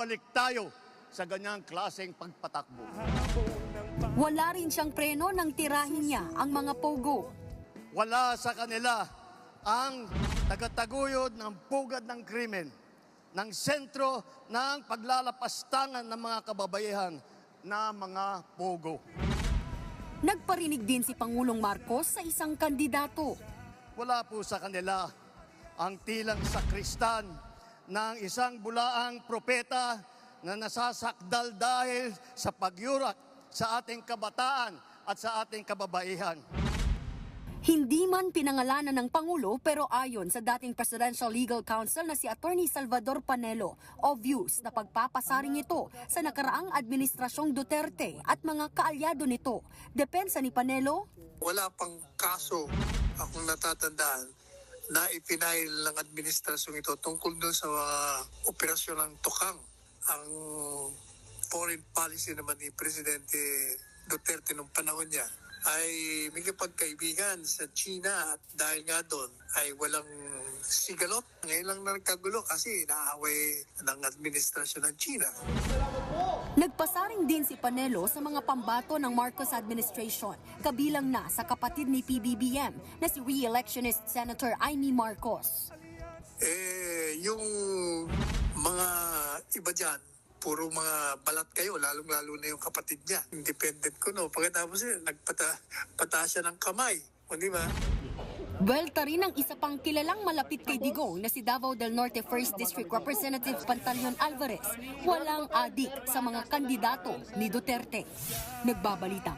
babalik tayo sa ganyang klaseng pagpatakbo. Wala rin siyang preno nang tirahin niya ang mga pogo. Wala sa kanila ang tagataguyod ng pugad ng krimen, ng sentro ng paglalapastangan ng mga kababaihan na mga pogo. Nagparinig din si Pangulong Marcos sa isang kandidato. Wala po sa kanila ang tilang sakristan ng isang bulaang propeta na nasasakdal dahil sa pagyurak sa ating kabataan at sa ating kababaihan. Hindi man pinangalanan ng Pangulo pero ayon sa dating Presidential Legal Counsel na si Attorney Salvador Panelo, obvious na pagpapasaring ito sa nakaraang administrasyong Duterte at mga kaalyado nito. Depensa ni Panelo, wala pang kaso akong natatandaan na ipinail ng administrasyong ito tungkol doon sa mga operasyon ng tukang. Ang foreign policy naman ni Presidente Duterte nung panahon niya ay may pagkaibigan sa China at dahil nga doon ay walang sigalot. Ngayon lang na nagkagulo kasi naaway ng administrasyon ng China. Nagpasaring din si Panelo sa mga pambato ng Marcos administration, kabilang na sa kapatid ni PBBM na si re-electionist Senator Amy Marcos. Eh, yung mga iba dyan, puro mga balat kayo, lalong-lalo na yung kapatid niya. Independent ko, no? Pagkatapos eh, nagpata pata siya ng kamay. O, di ba? Welta rin ang isa pang kilalang malapit kay Digong na si Davao del Norte 1st District Representative Pantaleon Alvarez. Walang adik sa mga kandidato ni Duterte. Nagbabalita